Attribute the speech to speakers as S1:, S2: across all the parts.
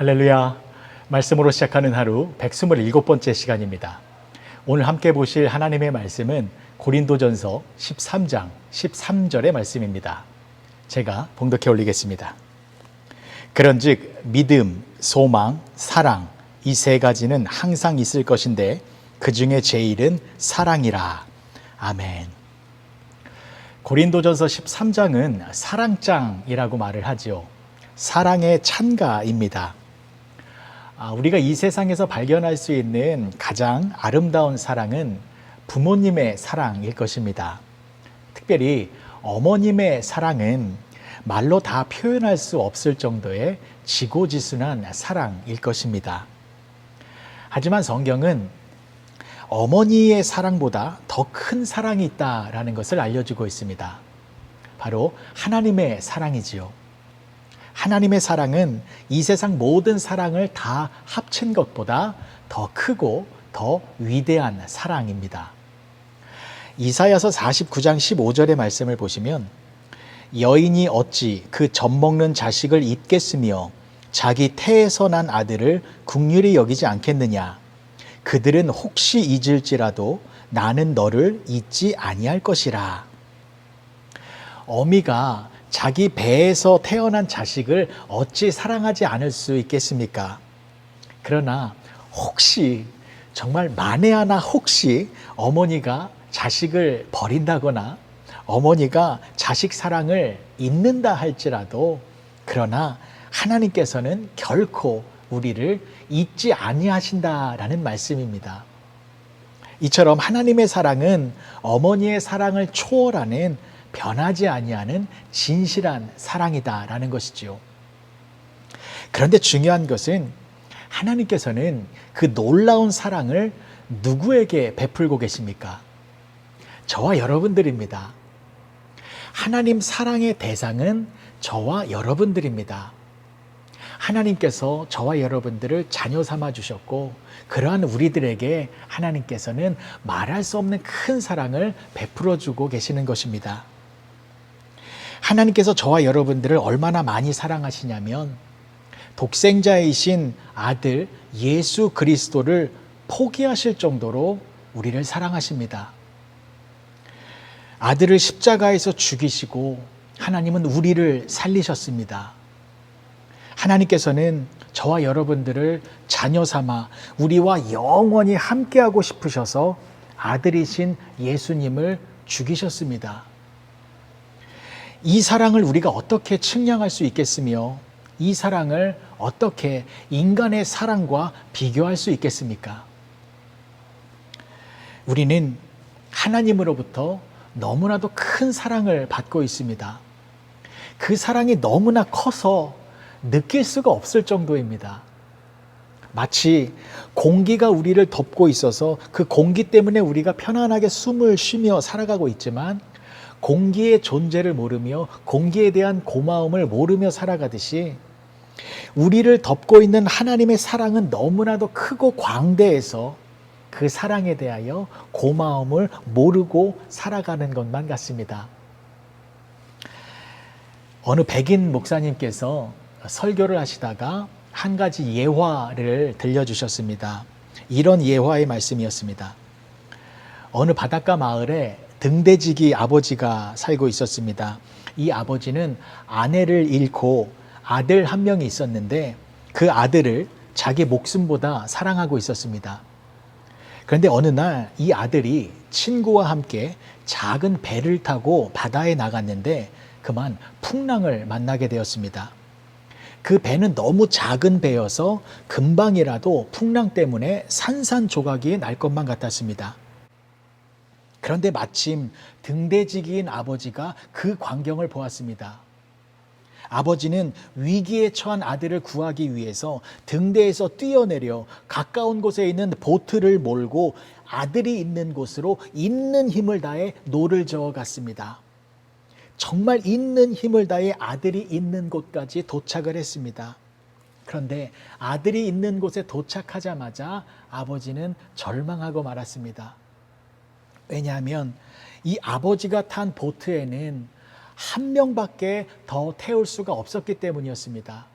S1: 할렐루야. 말씀으로 시작하는 하루 127번째 시간입니다. 오늘 함께 보실 하나님의 말씀은 고린도전서 13장 13절의 말씀입니다. 제가 봉독해 올리겠습니다. 그런즉 믿음, 소망, 사랑 이 세 가지는 항상 있을 것인데 그 중에 제일은 사랑이라. 아멘. 고린도전서 13장은 사랑장이라고 말을 하지요. 사랑의 찬가입니다. 아, 우리가 이 세상에서 발견할 수 있는 가장 아름다운 사랑은 부모님의 사랑일 것입니다. 특별히 어머님의 사랑은 말로 다 표현할 수 없을 정도의 지고지순한 사랑일 것입니다. 하지만 성경은 어머니의 사랑보다 더 큰 사랑이 있다라는 것을 알려주고 있습니다. 바로 하나님의 사랑이지요. 하나님의 사랑은 이 세상 모든 사랑을 다 합친 것보다 더 크고 더 위대한 사랑입니다. 이사야서 49장 15절의 말씀을 보시면 여인이 어찌 그 젖먹는 자식을 잊겠으며 자기 태에서 난 아들을 국률이 여기지 않겠느냐 그들은 혹시 잊을지라도 나는 너를 잊지 아니할 것이라 어미가 자기 배에서 태어난 자식을 어찌 사랑하지 않을 수 있겠습니까? 그러나 혹시 정말 만에 하나 혹시 어머니가 자식을 버린다거나 어머니가 자식 사랑을 잊는다 할지라도 그러나 하나님께서는 결코 우리를 잊지 아니하신다라는 말씀입니다. 이처럼 하나님의 사랑은 어머니의 사랑을 초월하는 변하지 아니하는 진실한 사랑이다라는 것이지요. 그런데 중요한 것은 하나님께서는 그 놀라운 사랑을 누구에게 베풀고 계십니까? 저와 여러분들입니다. 하나님 사랑의 대상은 저와 여러분들입니다. 하나님께서 저와 여러분들을 자녀 삼아 주셨고 그러한 우리들에게 하나님께서는 말할 수 없는 큰 사랑을 베풀어 주고 계시는 것입니다. 하나님께서 저와 여러분들을 얼마나 많이 사랑하시냐면 독생자이신 아들 예수 그리스도를 포기하실 정도로 우리를 사랑하십니다. 아들을 십자가에서 죽이시고 하나님은 우리를 살리셨습니다. 하나님께서는 저와 여러분들을 자녀 삼아 우리와 영원히 함께하고 싶으셔서 아들이신 예수님을 죽이셨습니다. 이 사랑을 우리가 어떻게 측량할 수 있겠으며 이 사랑을 어떻게 인간의 사랑과 비교할 수 있겠습니까? 우리는 하나님으로부터 너무나도 큰 사랑을 받고 있습니다. 그 사랑이 너무나 커서 느낄 수가 없을 정도입니다. 마치 공기가 우리를 덮고 있어서 그 공기 때문에 우리가 편안하게 숨을 쉬며 살아가고 있지만 공기의 존재를 모르며 공기에 대한 고마움을 모르며 살아가듯이 우리를 덮고 있는 하나님의 사랑은 너무나도 크고 광대해서 그 사랑에 대하여 고마움을 모르고 살아가는 것만 같습니다. 어느 백인 목사님께서 설교를 하시다가 한 가지 예화를 들려주셨습니다. 이런 예화의 말씀이었습니다. 어느 바닷가 마을에 등대지기 아버지가 살고 있었습니다. 이 아버지는 아내를 잃고 아들 한 명이 있었는데 그 아들을 자기 목숨보다 사랑하고 있었습니다. 그런데 어느 날 이 아들이 친구와 함께 작은 배를 타고 바다에 나갔는데 그만 풍랑을 만나게 되었습니다. 그 배는 너무 작은 배여서 금방이라도 풍랑 때문에 산산조각이 날 것만 같았습니다. 그런데 마침 등대지기인 아버지가 그 광경을 보았습니다. 아버지는 위기에 처한 아들을 구하기 위해서 등대에서 뛰어내려 가까운 곳에 있는 보트를 몰고 아들이 있는 곳으로 있는 힘을 다해 노를 저어 갔습니다. 정말 있는 힘을 다해 아들이 있는 곳까지 도착을 했습니다. 그런데 아들이 있는 곳에 도착하자마자 아버지는 절망하고 말았습니다. 왜냐하면 이 아버지가 탄 보트에는 한 명밖에 더 태울 수가 없었기 때문이었습니다.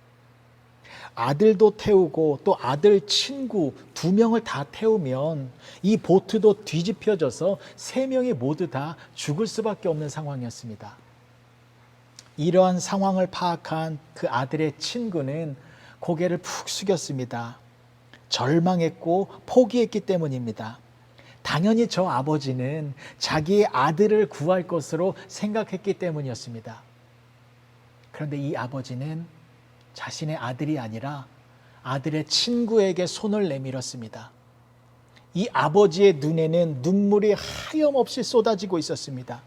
S1: 아들도 태우고 또 아들 친구 두 명을 다 태우면 이 보트도 뒤집혀져서 세 명이 모두 다 죽을 수밖에 없는 상황이었습니다. 이러한 상황을 파악한 그 아들의 친구는 고개를 푹 숙였습니다. 절망했고 포기했기 때문입니다. 당연히 저 아버지는 자기의 아들을 구할 것으로 생각했기 때문이었습니다. 그런데 이 아버지는 자신의 아들이 아니라 아들의 친구에게 손을 내밀었습니다. 이 아버지의 눈에는 눈물이 하염없이 쏟아지고 있었습니다.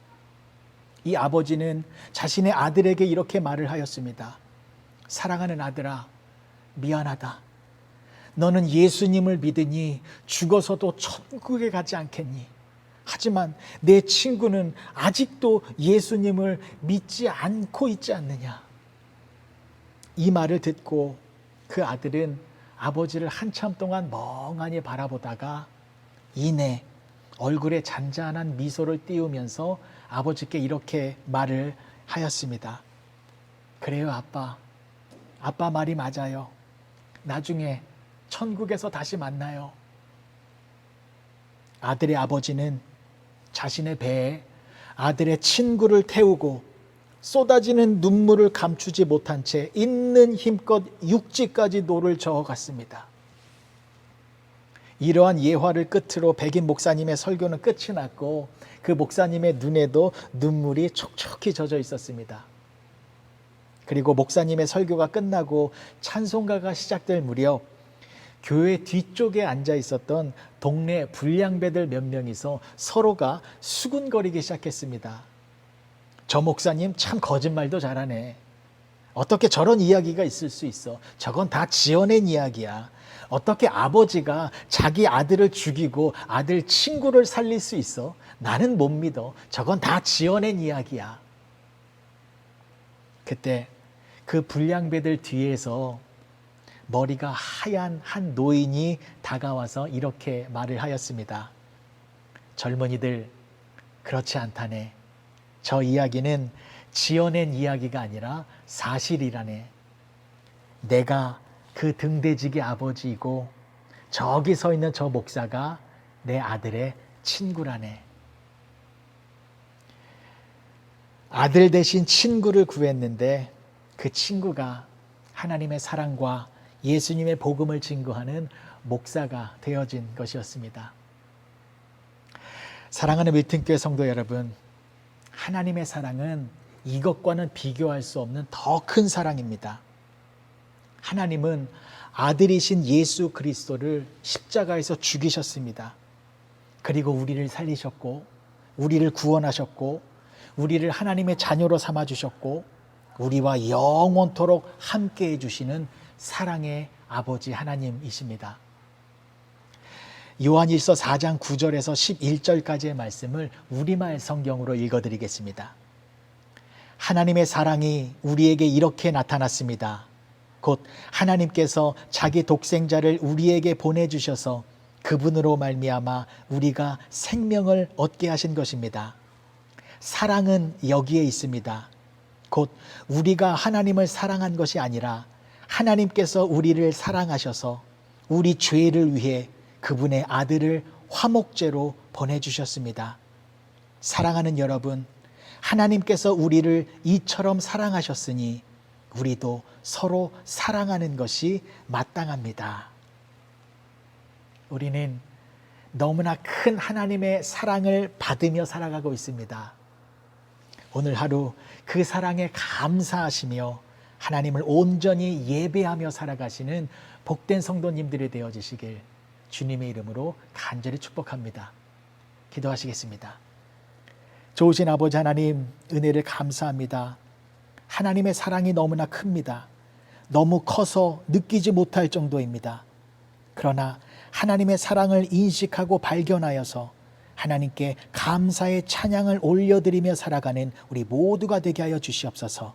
S1: 이 아버지는 자신의 아들에게 이렇게 말을 하였습니다. 사랑하는 아들아, 미안하다. 너는 예수님을 믿으니 죽어서도 천국에 가지 않겠니? 하지만 내 친구는 아직도 예수님을 믿지 않고 있지 않느냐? 이 말을 듣고 그 아들은 아버지를 한참 동안 멍하니 바라보다가 이내 얼굴에 잔잔한 미소를 띄우면서 아버지께 이렇게 말을 하였습니다. 그래요, 아빠. 아빠 말이 맞아요. 나중에 천국에서 다시 만나요. 아들의 아버지는 자신의 배에 아들의 친구를 태우고 쏟아지는 눈물을 감추지 못한 채 있는 힘껏 육지까지 노를 저어갔습니다. 이러한 예화를 끝으로 백인 목사님의 설교는 끝이 났고 그 목사님의 눈에도 눈물이 촉촉히 젖어 있었습니다. 그리고 목사님의 설교가 끝나고 찬송가가 시작될 무렵 교회 뒤쪽에 앉아 있었던 동네 불량배들 몇 명이서 서로가 수군거리기 시작했습니다. 저 목사님 참 거짓말도 잘하네. 어떻게 저런 이야기가 있을 수 있어? 저건 다 지어낸 이야기야. 어떻게 아버지가 자기 아들을 죽이고 아들 친구를 살릴 수 있어? 나는 못 믿어. 저건 다 지어낸 이야기야. 그때 그 불량배들 뒤에서 머리가 하얀 한 노인이 다가와서 이렇게 말을 하였습니다. 젊은이들, 그렇지 않다네. 저 이야기는 지어낸 이야기가 아니라 사실이라네. 내가 그 등대지기 아버지이고 저기 서 있는 저 목사가 내 아들의 친구라네. 아들 대신 친구를 구했는데 그 친구가 하나님의 사랑과 예수님의 복음을 증거하는 목사가 되어진 것이었습니다. 사랑하는 밀팅교회 성도 여러분, 하나님의 사랑은 이것과는 비교할 수 없는 더 큰 사랑입니다. 하나님은 아들이신 예수 그리스도를 십자가에서 죽이셨습니다. 그리고 우리를 살리셨고, 우리를 구원하셨고, 우리를 하나님의 자녀로 삼아주셨고, 우리와 영원토록 함께 해주시는 사랑의 아버지 하나님이십니다. 요한일서 4장 9절에서 11절까지의 말씀을 우리말 성경으로 읽어드리겠습니다. 하나님의 사랑이 우리에게 이렇게 나타났습니다. 곧 하나님께서 자기 독생자를 우리에게 보내주셔서 그분으로 말미암아 우리가 생명을 얻게 하신 것입니다. 사랑은 여기에 있습니다. 곧 우리가 하나님을 사랑한 것이 아니라 하나님께서 우리를 사랑하셔서 우리 죄를 위해 그분의 아들을 화목제로 보내주셨습니다. 사랑하는 여러분, 하나님께서 우리를 이처럼 사랑하셨으니 우리도 서로 사랑하는 것이 마땅합니다. 우리는 너무나 큰 하나님의 사랑을 받으며 살아가고 있습니다. 오늘 하루 그 사랑에 감사하시며 하나님을 온전히 예배하며 살아가시는 복된 성도님들이 되어지시길 주님의 이름으로 간절히 축복합니다. 기도하시겠습니다. 좋으신 아버지 하나님, 은혜를 감사합니다. 하나님의 사랑이 너무나 큽니다. 너무 커서 느끼지 못할 정도입니다. 그러나 하나님의 사랑을 인식하고 발견하여서 하나님께 감사의 찬양을 올려드리며 살아가는 우리 모두가 되게 하여 주시옵소서.